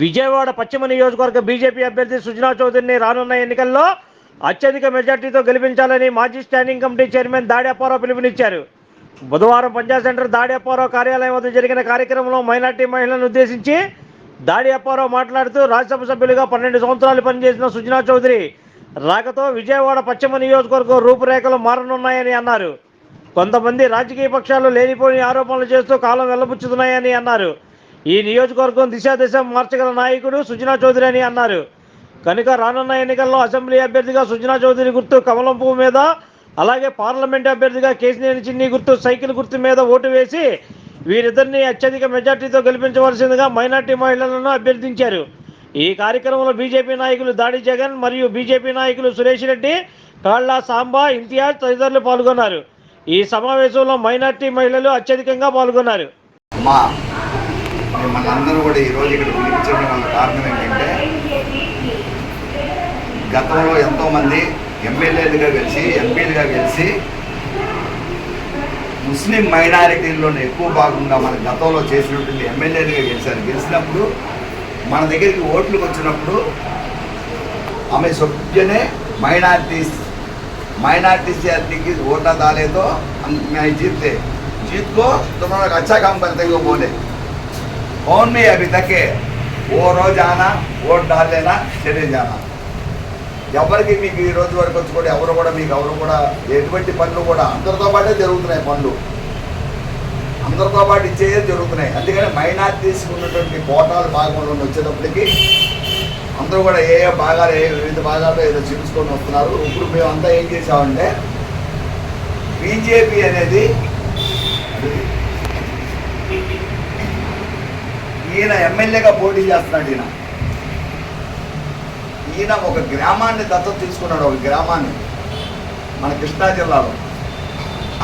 విజయవాడ పశ్చిమ నియోజకవర్గ బీజేపీ అభ్యర్థి సుజనా చౌదరిని రానున్న ఎన్నికల్లో అత్యధిక మెజార్టీతో గెలిపించాలని మాజీ స్టాండింగ్ కమిటీ చైర్మన్ దాడి పిలుపునిచ్చారు. బుధవారం పంజాబ్ సెంటర్ దాడి కార్యాలయం వద్ద జరిగిన కార్యక్రమంలో మైనార్టీ మహిళలను ఉద్దేశించి దాడి అప్పారావు మాట్లాడుతూ రాజ్యసభ సభ్యులుగా పన్నెండు సంవత్సరాలు పనిచేసిన సుజనా చౌదరి రాకతో విజయవాడ పశ్చిమ నియోజకవర్గం రూపురేఖలు మారనున్నాయని అన్నారు. కొంతమంది రాజకీయ పక్షాలు లేనిపోని ఆరోపణలు చేస్తూ కాలం వెల్లబుచ్చుతున్నాయని అన్నారు. ఈ నియోజకవర్గం దిశాదిశ మార్చగల నాయకుడు సుజనా చౌదరి అని అన్నారు. కనుక రానున్న ఎన్నికల్లో అసెంబ్లీ అభ్యర్థిగా సుజనా చౌదరి గుర్తు కమలం పువ్వు మీద అలాగే పార్లమెంట్ అభ్యర్థిగా కేసినేని చిన్ని గుర్తు సైకిల్ గుర్తు మీద ఓటు వేసి వీరిద్దరిని అత్యధిక మెజార్టీతో గెలిపించవలసిందిగా మైనార్టీ మహిళలను అభ్యర్థించారు. ఈ కార్యక్రమంలో బీజేపీ నాయకులు దాడి జగన్ మరియు బీజేపీ నాయకులు సురేష్ రెడ్డి కాళ్ళ సాంబా ఇంతియాజ్ తదితరులు పాల్గొన్నారు. ఈ సమావేశంలో మైనార్టీ మహిళలు అత్యధికంగా పాల్గొన్నారు. మనందరూ కూడా ఈరోజు ఇక్కడ పిలిపించడం వల్ల కారణం ఏంటంటే గతంలో ఎంతోమంది ఎమ్మెల్యేలుగా గెలిచి ఎంపీలుగా గెలిచి ముస్లిం మైనారిటీల్లోనే ఎక్కువ భాగంగా మన గతంలో చేసినటువంటి ఎమ్మెల్యేలుగా గెలిచారు. గెలిచినప్పుడు మన దగ్గరికి ఓట్లకు వచ్చినప్పుడు ఆమె సభ్యనే మైనార్టీస్ మైనార్టీస్ అద్దెకి ఓటా దాలేదో మేము జీతే జీత్కో తొమ్మిది అచ్చా కామ్ కర్తేగో कौन भी अभी तक है वो रोज आना वोट डाल लेना चले जाना ఎవరికి మీకు ఈ రోజు వరకు వచ్చి కూడా ఎవరు కూడా మీకు ఎవరు కూడా ఎటువంటి పనులు కూడా అందరితో పాటే జరుగుతున్నాయి పనులు అందరితో పాటు ఇచ్చేదే జరుగుతున్నాయి అందుకని మైనార్టీస్ ఉన్నటువంటి కోటాలు భాగంలో వచ్చేటప్పటికి అందరూ కూడా ఏ ఏ భాగాలు ఏ వివిధ భాగాల్లో ఏదో చూపించుకొని వస్తున్నారు ఇప్పుడు మేమంతా ఏం చేసామంటే బీజేపీ అనేది ఈయన ఎమ్మెల్యేగా పోటీ చేస్తున్నాడు ఈయన. ఈయన ఒక గ్రామాన్ని దత్తత తీసుకున్నాడు ఒక గ్రామాన్ని మన కృష్ణా జిల్లాలో.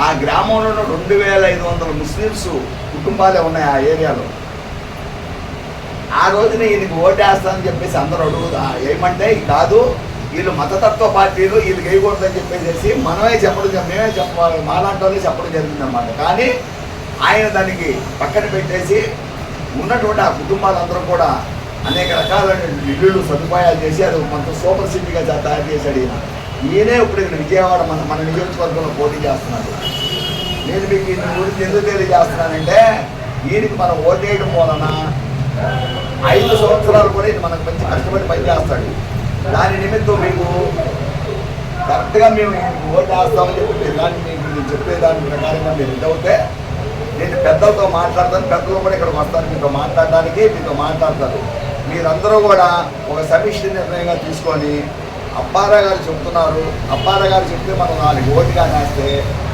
ఆ గ్రామంలో రెండు వేల ఐదు వందల ముస్లిమ్స్ కుటుంబాలే ఉన్నాయి ఆ ఏరియాలో. ఆ రోజున ఈయనకి ఓటేస్తానని చెప్పేసి అందరూ అడుగుదా ఏమంటే కాదు వీళ్ళు మతతత్వ పార్టీలు వీళ్ళు వేయకూడదని చెప్పేసి మనమే చెప్పడం మేమే చెప్పాలి మాలాంటి వాళ్ళే చెప్పడం జరిగిందన్నమాట. కానీ ఆయన దానికి పక్కన పెట్టేసి ఉన్నటువంటి ఆ కుటుంబాలందరూ కూడా అనేక రకాలైన ఇళ్ళు సదుపాయాలు చేసి అది కొంత సూపర్ సిటీగా తయారు చేశాడు ఈయన. ఈయనే ఇప్పుడు ఇక్కడ విజయవాడ మన మన నియోజకవర్గంలో పోటీ చేస్తున్నాడు. నేను మీకు ఈయన గురించి ఎందుకు తెలియజేస్తున్నానంటే ఈయనకి మనం ఓటేయడం వలన ఐదు సంవత్సరాలు కూడా ఇది మనకు మంచి కష్టపడి పనిచేస్తాడు. దాని నిమిత్తం మీకు కరెక్ట్గా మేము ఓటు వేస్తామని చెప్పి దాన్ని మీకు చెప్పేదాని చెప్పే దాని ప్రకారంగా మీరు ఇదవుతే నేను పెద్దలతో మాట్లాడతాను పెద్దలు కూడా ఇక్కడికి వస్తాను మీతో మాట్లాడడానికి మీతో మాట్లాడతారు. మీరందరూ కూడా ఒక సమిష్టి నిర్ణయంగా తీసుకొని అప్పారా గారు చెప్తున్నారు. అప్పారా గారు చెప్తే మనం నాలుగు ఓటుగా వేస్తే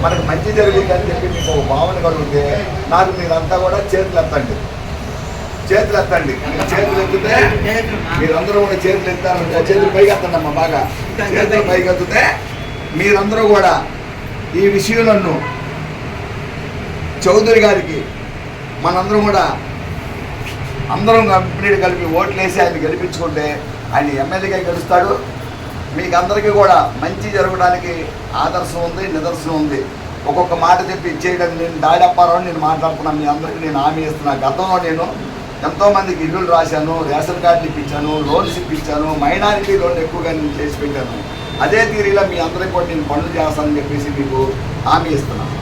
మనకు మంచి జరుగుతుంది అని చెప్పి మీకు ఒక భావన కలిగితే నాకు మీరంతా కూడా చేతులు ఎత్తండి. చేతులు ఎత్తండి. మీరు చేతులు ఎత్తితే మీరందరూ కూడా చేతులు ఎత్తారు. చేతులు పైకి ఎత్తండి అమ్మ బాగా. చేతులు పైకి ఎత్తితే మీరందరూ కూడా ఈ విషయంలో చౌదరి గారికి మనందరం కూడా అందరం కంపెనీలు కలిపి ఓట్లేసి ఆయన గెలిపించుకుంటే ఆయన ఎమ్మెల్యేగా గెలుస్తాడు. మీకు అందరికీ కూడా మంచి జరగడానికి ఆదర్శం ఉంది నిదర్శనం ఉంది. ఒక్కొక్క మాట చెప్పి ఇచ్చేయడం నేను దాడప్పారని నేను మాట్లాడుతున్నాను మీ అందరికీ నేను హామీ ఇస్తున్నా. గతంలో నేను ఎంతోమందికి ఇల్లులు రాశాను రేషన్ కార్డులు ఇప్పించాను లోన్స్ ఇప్పించాను మైనారిటీ లోన్ ఎక్కువగా నేను చేసి పెట్టాను. అదే తీరులో మీ అందరికీ కూడా నేను పనులు చేస్తానని చెప్పేసి మీకు హామీ ఇస్తున్నాను